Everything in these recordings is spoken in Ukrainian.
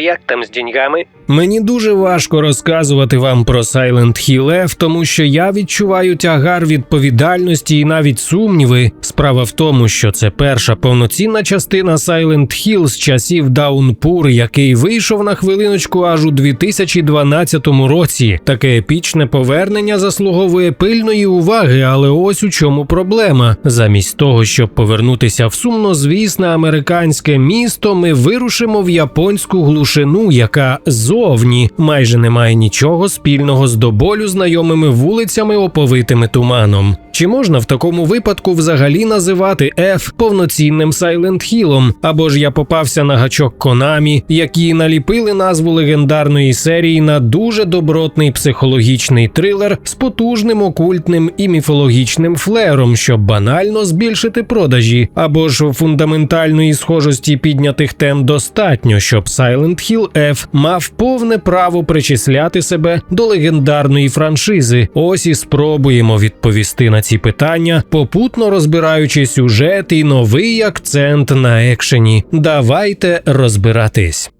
як там з деньгами? Мені дуже важко розказувати вам про Silent Hill F, тому що я відчуваю тягар відповідальності і навіть сумніви. Справа в тому, що це перша повноцінна частина Silent Hill з часів Downpour, який вийшов на хвилиночку аж у 2012 році. Таке епічне повернення заслуговує пильної уваги, але ось у чому проблема. Замість того, щоб повернутися в сумнозвісне американське місто, ми вирушимо в японську глушину, яка зовні майже не має нічого спільного з до болю знайомими вулицями, оповитими туманом. Чи можна в такому випадку взагалі називати F повноцінним Silent Hillом? Або ж я попався на гачок Konami, які наліпили назву легендарної серії на дуже добротний психологічний трилер з потужним окультним і міфологічним флером, щоб банально збільшити продажі, або ж фундаментальної схожості піднятих тем достатньо, щоб Silent Hill F мав повне право причисляти себе до легендарної франшизи. Ось і спробуємо відповісти на ці питання, попутно розбираючи сюжет і новий акцент на екшені. Давайте розбиратись.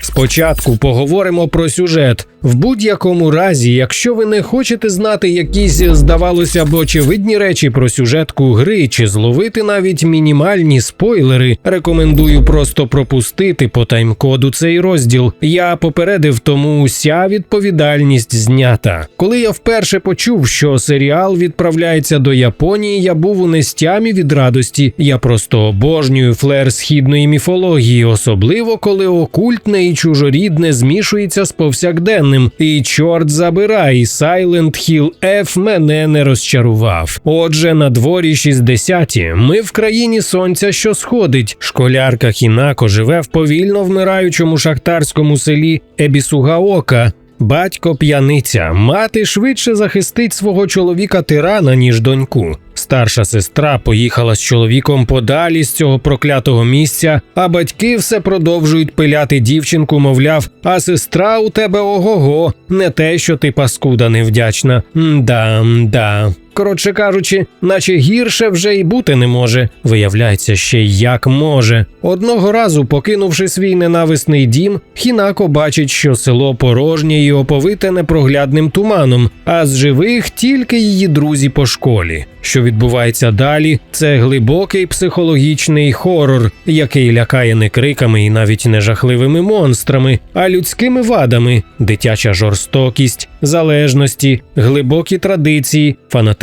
Спочатку поговоримо про сюжет. В будь-якому разі, якщо ви не хочете знати якісь, здавалося б, очевидні речі про сюжетку гри чи зловити навіть мінімальні спойлери, рекомендую просто пропустити по таймкоду цей розділ. Я попередив, тому уся відповідальність знята. Коли я вперше почув, що серіал відправляється до Японії, я був у нестямі від радості. Я просто обожнюю флер східної міфології, особливо коли окультне і чужорідне змішується з повсякденним. І чорт забирай, Silent Hill F мене не розчарував. Отже, на дворі 60-ті. Ми в країні сонця, що сходить. Школярка Хінако живе в повільно вмираючому шахтарському селі Ебісугаока. Батько п'яниця, мати швидше захистить свого чоловіка тирана, ніж доньку. Старша сестра поїхала з чоловіком подалі з цього проклятого місця, а батьки все продовжують пиляти дівчинку, мовляв, а сестра у тебе ого-го, не те, що ти паскуда невдячна. Мда, мда. Коротше кажучи, наче гірше вже й бути не може. Виявляється, ще як може. Одного разу, покинувши свій ненависний дім, Хінако бачить, що село порожнє і оповите непроглядним туманом, а з живих тільки її друзі по школі. Що відбувається далі, це глибокий психологічний хорор, який лякає не криками і навіть не жахливими монстрами, а людськими вадами, дитяча жорстокість, залежності, глибокі традиції,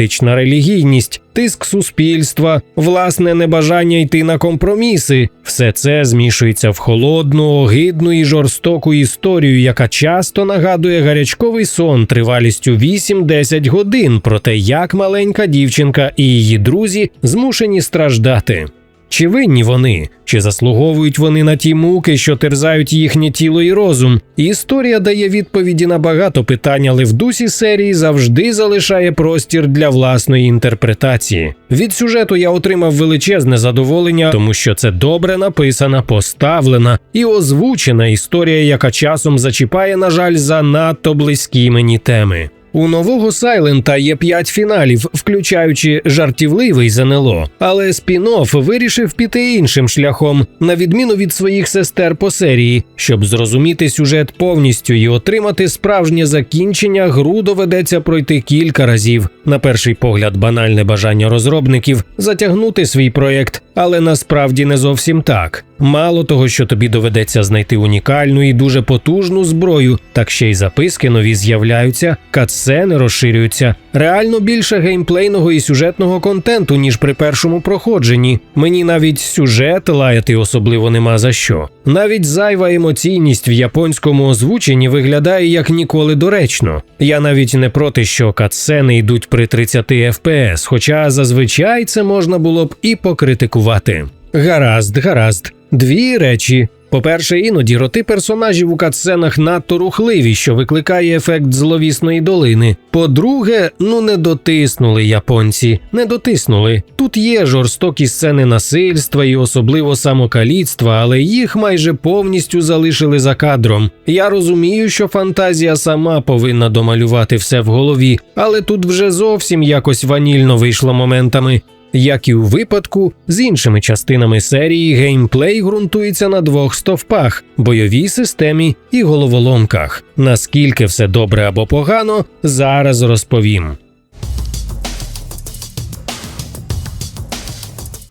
фанатична релігійність, тиск суспільства, власне небажання йти на компроміси. Все це змішується в холодну, огидну і жорстоку історію, яка часто нагадує гарячковий сон тривалістю 8-10 годин про те, як маленька дівчинка і її друзі змушені страждати. Чи винні вони, чи заслуговують вони на ті муки, що терзають їхнє тіло і розум? Історія дає відповіді на багато питань, але в дусі серії завжди залишає простір для власної інтерпретації. Від сюжету я отримав величезне задоволення, тому що це добре написана, поставлена і озвучена історія, яка часом зачіпає, на жаль, занадто близькі мені теми. У нового Сайлента є п'ять фіналів, включаючи жартівливий ЗНЛО. Але спін-офф вирішив піти іншим шляхом, на відміну від своїх сестер по серії. Щоб зрозуміти сюжет повністю і отримати справжнє закінчення, гру доведеться пройти кілька разів. На перший погляд, банальне бажання розробників затягнути свій проєкт, але насправді не зовсім так. Мало того, що тобі доведеться знайти унікальну і дуже потужну зброю, так ще й записки нові з'являються, катсцени розширюються. Реально більше геймплейного і сюжетного контенту, ніж при першому проходженні. Мені навіть сюжет лаяти особливо нема за що. Навіть зайва емоційність в японському озвученні виглядає як ніколи доречно. Я навіть не проти, що катсцени йдуть при 30 FPS, хоча зазвичай це можна було б і покритикувати. Гаразд, гаразд. Дві речі. По-перше, іноді роти персонажів у катсценах надто рухливі, що викликає ефект зловісної долини. По-друге, ну не дотиснули японці, не дотиснули. Тут є жорстокі сцени насильства і особливо самокаліцтва, але їх майже повністю залишили за кадром. Я розумію, що фантазія сама повинна домалювати все в голові, але тут вже зовсім якось ванільно вийшло моментами. Як і у випадку з іншими частинами серії, геймплей ґрунтується на двох стовпах бойовій системі і головоломках. Наскільки все добре або погано, зараз розповім.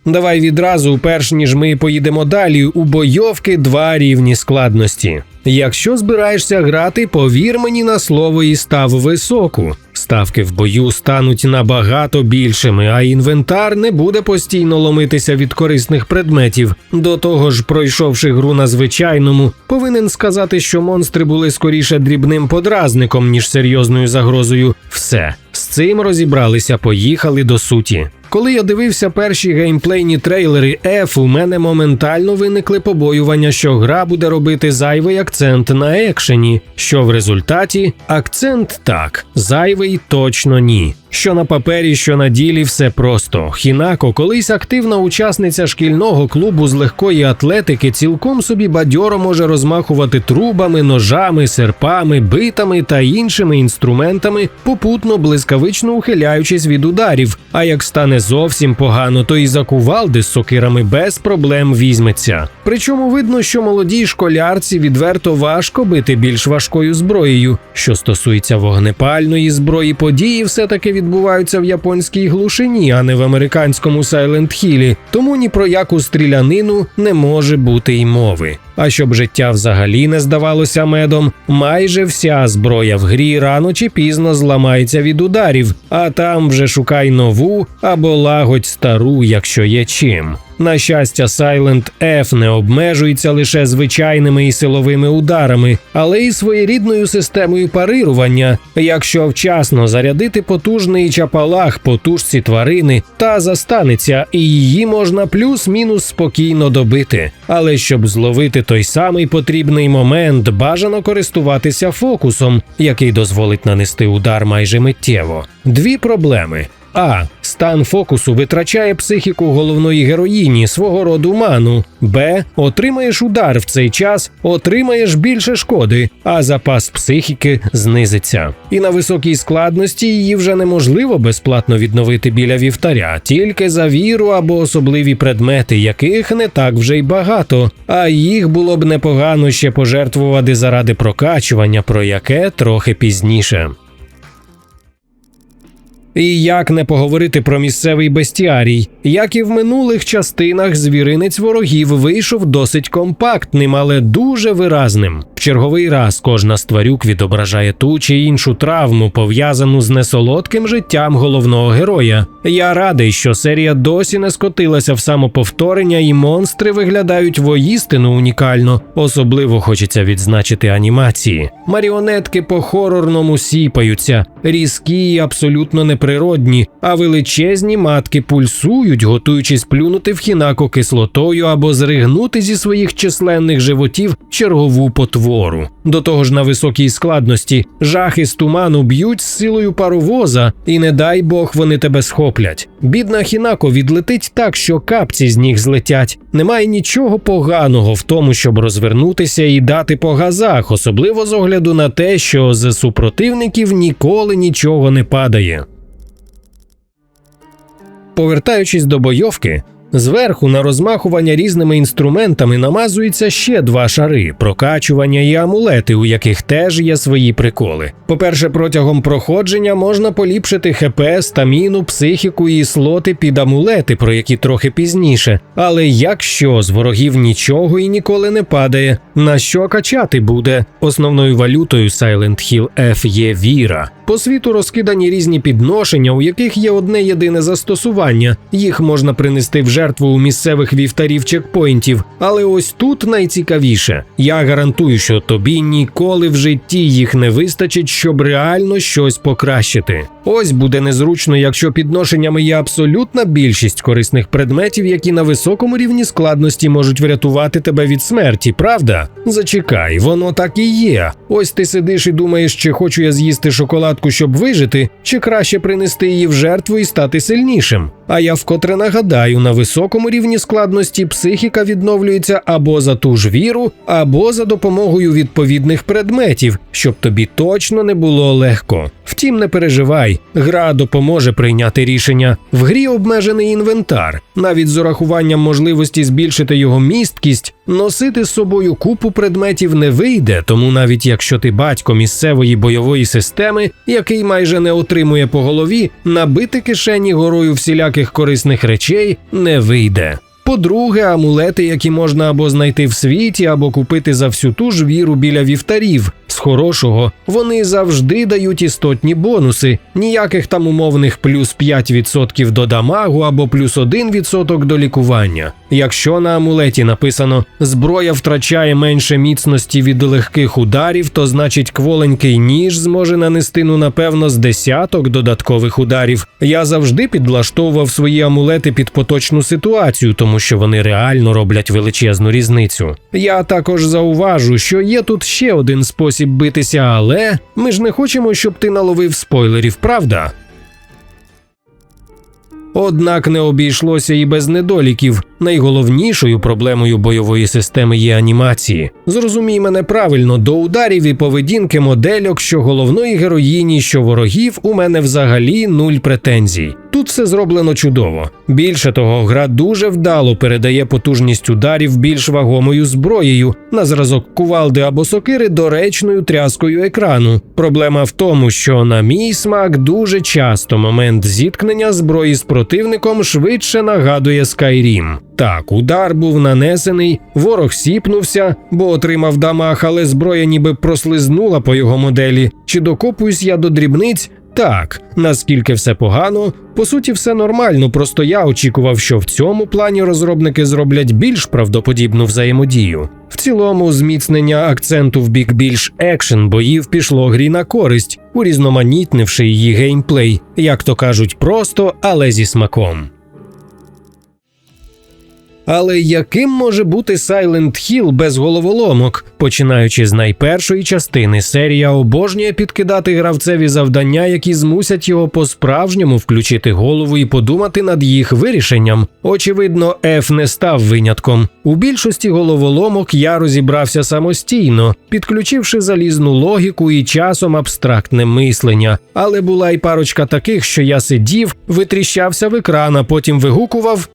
Давай відразу, перш ніж ми поїдемо далі, у бойовки два рівні складності. Якщо збираєшся грати, повір мені на слово і став високу. Ставки в бою стануть набагато більшими, а інвентар не буде постійно ломитися від корисних предметів. До того ж, пройшовши гру на звичайному, повинен сказати, що монстри були скоріше дрібним подразником, ніж серйозною загрозою. Все з цим розібралися, поїхали до суті. Коли я дивився перші геймплейні трейлери F, у мене моментально виникли побоювання, що гра буде робити зайвий акцент на екшені, що в результаті акцент так, зайвий точно ні. Що на папері, що на ділі, все просто. Хінако, колись активна учасниця шкільного клубу з легкої атлетики, цілком собі бадьоро може розмахувати трубами, ножами, серпами, битами та іншими інструментами, попутно блискавично ухиляючись від ударів. А як стане зовсім погано, то і за кувалди з сокирами без проблем візьметься. Причому видно, що молодій школярці відверто важко бити більш важкою зброєю. Що стосується вогнепальної зброї, події все таки відбуваються в японській глушині, а не в американському Сайленд Хілі, тому ні про яку стрілянину не може бути й мови. А щоб життя взагалі не здавалося медом, майже вся зброя в грі рано чи пізно зламається від ударів, а там вже шукай нову або лагодь стару, якщо є чим. На щастя, Silent F не обмежується лише звичайними і силовими ударами, але й своєрідною системою парирування. Якщо вчасно зарядити потужний чапалах по тушці тварини, та застанеться, і її можна плюс-мінус спокійно добити. Але щоб зловити той самий потрібний момент, бажано користуватися фокусом, який дозволить нанести удар майже миттєво. Дві проблеми. А. Стан фокусу витрачає психіку головної героїні свого роду ману. Б. Отримаєш удар в цей час, отримаєш більше шкоди, а запас психіки знизиться. І на високій складності її вже неможливо безплатно відновити біля вівтаря, тільки за віру або особливі предмети, яких не так вже й багато. А їх було б непогано ще пожертвувати заради прокачування, про яке трохи пізніше. І як не поговорити про місцевий бестіарій, як і в минулих частинах, звіринець ворогів вийшов досить компактним, але дуже виразним. Черговий раз кожна з тварюк відображає ту чи іншу травму, пов'язану з несолодким життям головного героя. Я радий, що серія досі не скотилася в самоповторення, і монстри виглядають воїстину унікально. Особливо хочеться відзначити анімації. Маріонетки по хорорному сіпаються, різкі і абсолютно неприродні, а величезні матки пульсують, готуючись плюнути в хінако кислотою або зригнути зі своїх численних животів чергову потвору. До того ж, на високій складності жахи з туману б'ють з силою паровоза, і не дай Бог вони тебе схоплять. Бідна хінако відлетить так, що капці з ніг злетять. Немає нічого поганого в тому, щоб розвернутися і дати по газах, особливо з огляду на те, що з супротивників ніколи нічого не падає. Повертаючись до бойовки, зверху на розмахування різними інструментами намазується ще два шари прокачування і амулети, у яких теж є свої приколи. По-перше, протягом проходження можна поліпшити ХП, стаміну, психіку і слоти під амулети, про які трохи пізніше. Але якщо з ворогів нічого і ніколи не падає, на що качати буде? Основною валютою Silent Hill F є віра. По світу розкидані різні підношення, у яких є одне єдине застосування. Їх можна принести в жертву у місцевих вівтарів чекпоінтів. Але ось тут найцікавіше. Я гарантую, що тобі ніколи в житті їх не вистачить, щоб реально щось покращити. Ось буде незручно, якщо підношеннями є абсолютна більшість корисних предметів, які на високому рівні складності можуть врятувати тебе від смерті, правда? Зачекай, воно так і є. Ось ти сидиш і думаєш, чи хочу я з'їсти шоколадку, щоб вижити, чи краще принести її в жертву і стати сильнішим. А я вкотре нагадаю, на високому рівні складності психіка відновлюється або за ту ж віру, або за допомогою відповідних предметів, щоб тобі точно не було легко. Втім, не переживай, гра допоможе прийняти рішення. В грі обмежений інвентар, навіть з урахуванням можливості збільшити його місткість, носити з собою купу предметів не вийде, тому навіть якщо ти батько місцевої бойової системи, який майже не отримує по голові, набити кишені горою всіляких корисних речей не вийде. По-друге, амулети, які можна або знайти в світі, або купити за всю ту ж віру біля вівтарів. Хорошого вони завжди дають істотні бонуси, ніяких там умовних плюс 5% до дамагу або плюс 1% до лікування. Якщо на амулеті написано зброя втрачає менше міцності від легких ударів, то значить кволенький ніж зможе нанести ну напевно з десяток додаткових ударів. Я завжди підлаштовував свої амулети під поточну ситуацію, тому що вони реально роблять величезну різницю. Я також зауважу, що є тут ще один спосіб битися, але ми ж не хочемо, щоб ти наловив спойлерів, правда? Однак не обійшлося і без недоліків. Найголовнішою проблемою бойової системи є анімації. Зрозумій мене правильно, до ударів і поведінки модельок, що головної героїні, що ворогів, у мене взагалі нуль претензій. Тут все зроблено чудово. Більше того, гра дуже вдало передає потужність ударів більш вагомою зброєю на зразок кувалди або сокири доречною тряскою екрану. Проблема в тому, що на мій смак дуже часто момент зіткнення зброї з противником швидше нагадує Skyrim. Так, удар був нанесений, ворог сіпнувся, бо отримав дамаг, але зброя ніби прослизнула по його моделі. Чи докопуюсь я до дрібниць? Так, наскільки все погано, по суті, все нормально. Просто я очікував, що в цьому плані розробники зроблять більш правдоподібну взаємодію. В цілому, зміцнення акценту в бік більш екшен боїв пішло грі на користь, урізноманітнивши її геймплей, як то кажуть, просто, але зі смаком. Але яким може бути Silent Hill без головоломок? Починаючи з найпершої частини, серія обожнює підкидати гравцеві завдання, які змусять його по-справжньому включити голову і подумати над їх вирішенням. Очевидно, F не став винятком. У більшості головоломок я розібрався самостійно, підключивши залізну логіку і часом абстрактне мислення. Але була й парочка таких, що я сидів, витріщався в екран, а потім вигукував.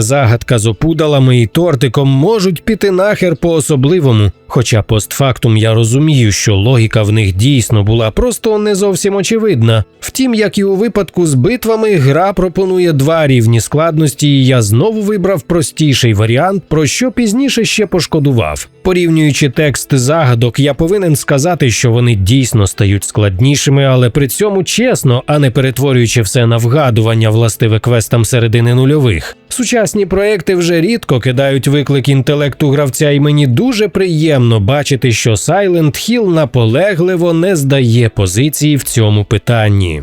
Загадка з опудалами і тортиком можуть піти нахер по особливому. Хоча постфактум я розумію, що логіка в них дійсно була просто не зовсім очевидна. Втім, як і у випадку з битвами, гра пропонує два рівні складності, і я знову вибрав простіший варіант, про що пізніше ще пошкодував. Порівнюючи текст загадок, я повинен сказати, що вони дійсно стають складнішими, але при цьому чесно, а не перетворюючи все на вгадування властиве квестам середини нульових. Сучасні проекти вже рідко кидають виклик інтелекту гравця, і мені дуже приємно бачити, що Silent Hill наполегливо не здає позиції в цьому питанні.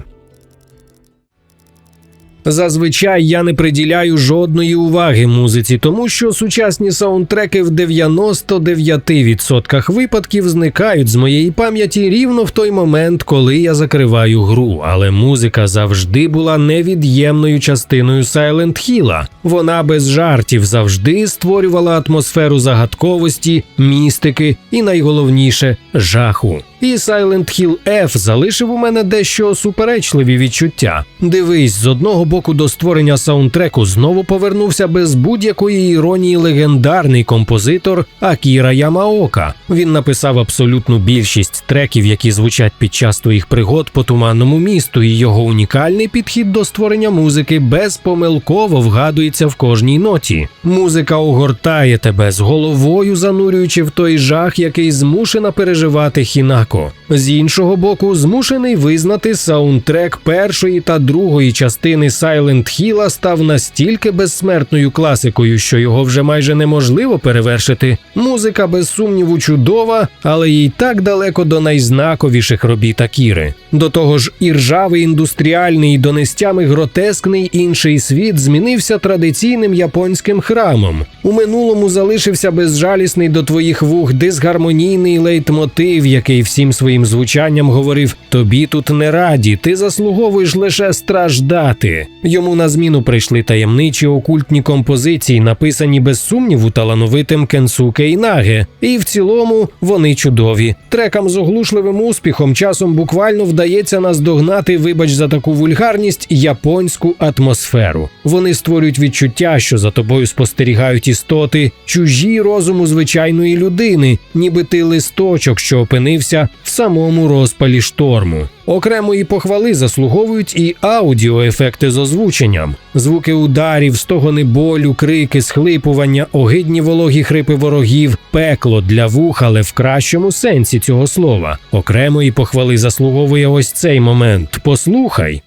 Зазвичай я не приділяю жодної уваги музиці, тому що сучасні саундтреки в 99% випадків зникають з моєї пам'яті рівно в той момент, коли я закриваю гру. Але музика завжди була невід'ємною частиною Silent Hill. Вона без жартів завжди створювала атмосферу загадковості, містики і найголовніше жаху. І Silent Hill F залишив у мене дещо суперечливі відчуття. Дивись, з одного боку до створення саундтреку знову повернувся без будь-якої іронії легендарний композитор Акіра Ямаока. Він написав абсолютну більшість треків, які звучать під час твоїх пригод по туманному місту, і його унікальний підхід до створення музики безпомилково вгадується в кожній ноті. Музика огортає тебе з головою, занурюючи в той жах, який змушена переживати Хінако. З іншого боку, змушений визнати саундтрек першої та другої частини Сайлент Хіла став настільки безсмертною класикою, що його вже майже неможливо перевершити. Музика без сумніву чудова, але їй так далеко до найзнаковіших робіт Акіри. До того ж, і ржавий індустріальний, і донестями гротескний інший світ змінився традиційним японським храмом. У минулому залишився безжалісний до твоїх вух дисгармонійний лейтмотив, який всім своїм звучанням говорив: тобі тут не раді, ти заслуговуєш лише страждати. Йому на зміну прийшли таємничі окультні композиції, написані без сумніву талановитим Кенсуке Інаге. І в цілому вони чудові. Трекам з оглушливим успіхом часом буквально вдається наздогнати, вибач за таку вульгарність, японську атмосферу. Вони створюють відчуття, що за тобою спостерігають істоти, чужі розуму звичайної людини, ніби ти листочок, що опинився в самому розпалі шторму. Окремої похвали заслуговують і аудіоефекти з озвученням, звуки ударів, стогони болю, крики, схлипування, огидні вологі хрипи ворогів, пекло для вух, але в кращому сенсі цього слова. Окремої похвали заслуговує ось цей момент. Послухай.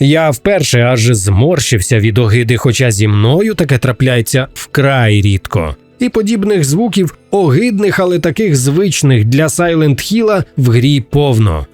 Я вперше аж зморщився від огиди, хоча зі мною таке трапляється вкрай рідко. І подібних звуків, огидних, але таких звичних для Silent Hill в грі повно.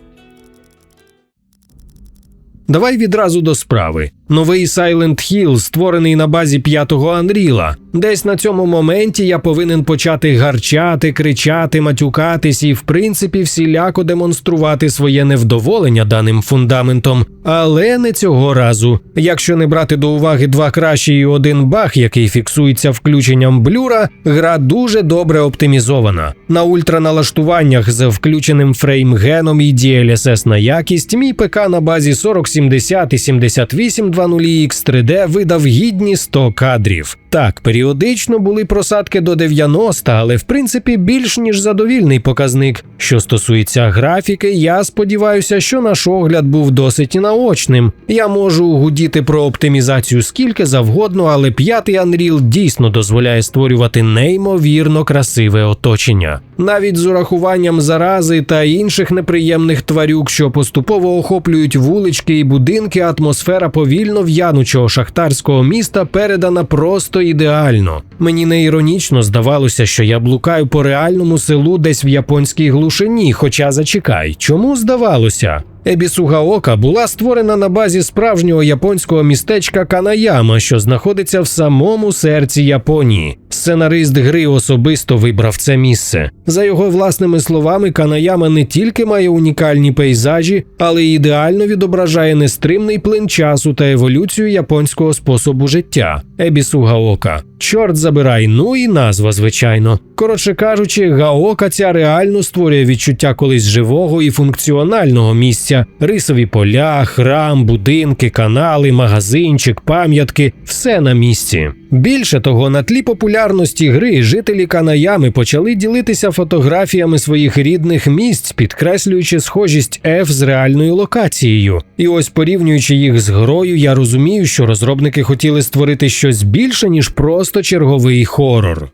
Давай відразу до справи. Новий Silent Hill створений на базі п'ятого Unreal. Десь на цьому моменті я повинен почати гарчати, кричати, матюкатись і, в принципі, всіляко демонструвати своє невдоволення даним фундаментом. Але не цього разу. Якщо не брати до уваги два кращі і один баг, який фіксується включенням блюра, гра дуже добре оптимізована. На ультраналаштуваннях з включеним фреймгеном і DLSS на якість, мій ПК на базі 4070 і 78 20X 3D видав гідні 100 кадрів. Так, періодично були просадки до 90, але в принципі більш ніж задовільний показник. Що стосується графіки, я сподіваюся, що наш огляд був досить наочним. Я можу гудіти про оптимізацію скільки завгодно, але п'ятий Unreal дійсно дозволяє створювати неймовірно красиве оточення. Навіть з урахуванням зарази та інших неприємних тварюк, що поступово охоплюють вулички і будинки, атмосфера повільно в'янучого шахтарського міста передана просто ідеально. Мені не іронічно здавалося, що я блукаю по реальному селу десь в японській глушині. Хоча зачекай, чому здавалося? Ебісугаока була створена на базі справжнього японського містечка Канаяма, що знаходиться в самому серці Японії. Сценарист гри особисто вибрав це місце. За його власними словами, Канаяма не тільки має унікальні пейзажі, але й ідеально відображає нестримний плин часу та еволюцію японського способу життя. Ебісугаока. Чорт забирай, ну і назва, звичайно. Коротше кажучи, Гаока ця реально створює відчуття колись живого і функціонального місця: рисові поля, храм, будинки, канали, магазинчик, пам'ятки все на місці. Більше того, на тлі популярності гри жителі Канаями почали ділитися фотографіями своїх рідних місць, підкреслюючи схожість F з реальною локацією. І ось порівнюючи їх з грою, я розумію, що розробники хотіли створити щось більше ніж просто черговий хорор.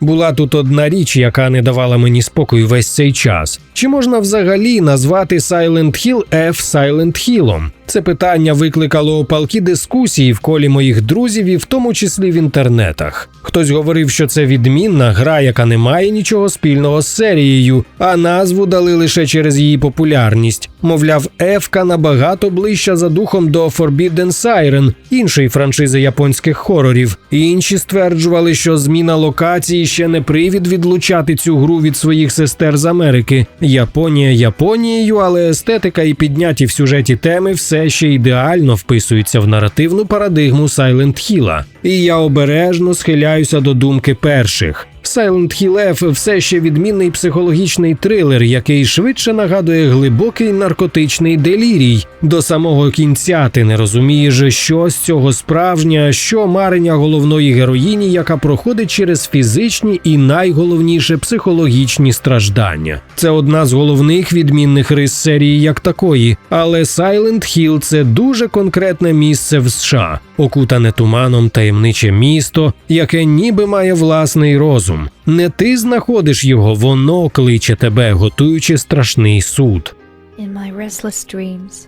Була тут одна річ, яка не давала мені спокою весь цей час. Чи можна взагалі назвати Silent Hill F Silent Hillом? Це питання викликало опалкі дискусії в колі моїх друзів, і в тому числі в інтернетах. Хтось говорив, що це відмінна гра, яка не має нічого спільного з серією, а назву дали лише через її популярність. Мовляв, Ефка набагато ближча за духом до Forbidden Siren, іншої франшизи японських хорорів. Інші стверджували, що зміна локації ще не привід відлучати цю гру від своїх сестер з Америки. Японія Японією, але естетика і підняті в сюжеті теми все ще ідеально вписується в наративну парадигму Сайлент Хіла, І я обережно схиляюся до думки перших. Silent Hill F все ще відмінний психологічний трилер, який швидше нагадує глибокий наркотичний делірій. До самого кінця ти не розумієш, що з цього справжнє, що марення головної героїні, яка проходить через фізичні і найголовніше психологічні страждання. Це одна з головних відмінних рис серії як такої, але Silent Hill – це дуже конкретне місце в США, окутане туманом таємниче місто, яке ніби має власний розум. Не ти знаходиш його, воно кличе тебе, готуючи страшний суд. In my restless dreams,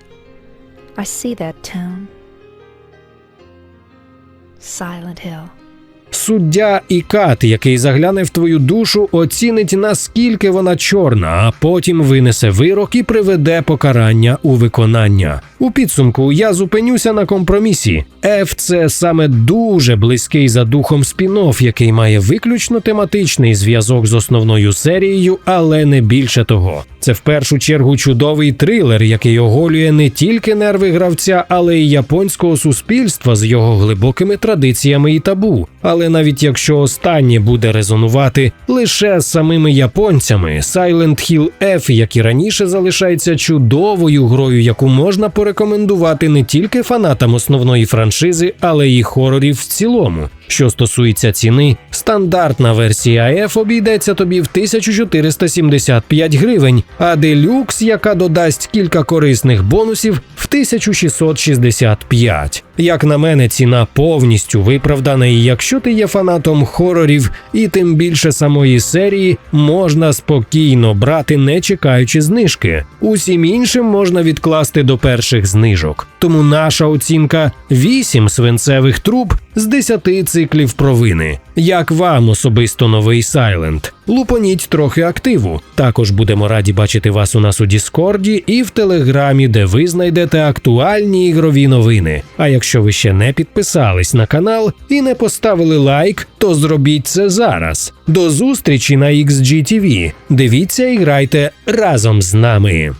I see that town. Silent Hill. Суддя і кат, який загляне в твою душу, оцінить наскільки вона чорна, а потім винесе вирок і приведе покарання у виконання. У підсумку я зупинюся на компромісі. F – це саме дуже близький за духом спін-офф, який має виключно тематичний зв'язок з основною серією, але не більше того. Це в першу чергу чудовий трилер, який оголює не тільки нерви гравця, але й японського суспільства з його глибокими традиціями і табу. Але навіть якщо останнє буде резонувати лише з самими японцями, Silent Hill F, як і раніше, залишається чудовою грою, яку можна порекомендувати не тільки фанатам основної франшизи, але й хорорів в цілому. Що стосується ціни, стандартна версія AF обійдеться тобі в 1475 гривень, а делюкс, яка додасть кілька корисних бонусів, в 1665. Як на мене, ціна повністю виправдана, і якщо ти є фанатом хорорів і тим більше самої серії, можна спокійно брати, не чекаючи знижки. Усім іншим можна відкласти до перших знижок. Тому наша оцінка 8 свинцевих труб з 10 циклів провини. Як вам особисто новий Silent? Лупоніть трохи активу. Також будемо раді бачити вас у нас у Діскорді і в Телеграмі, де ви знайдете актуальні ігрові новини. А якщо ви ще не підписались на канал і не поставили лайк, то зробіть це зараз. До зустрічі на XGTV. Дивіться і грайте разом з нами.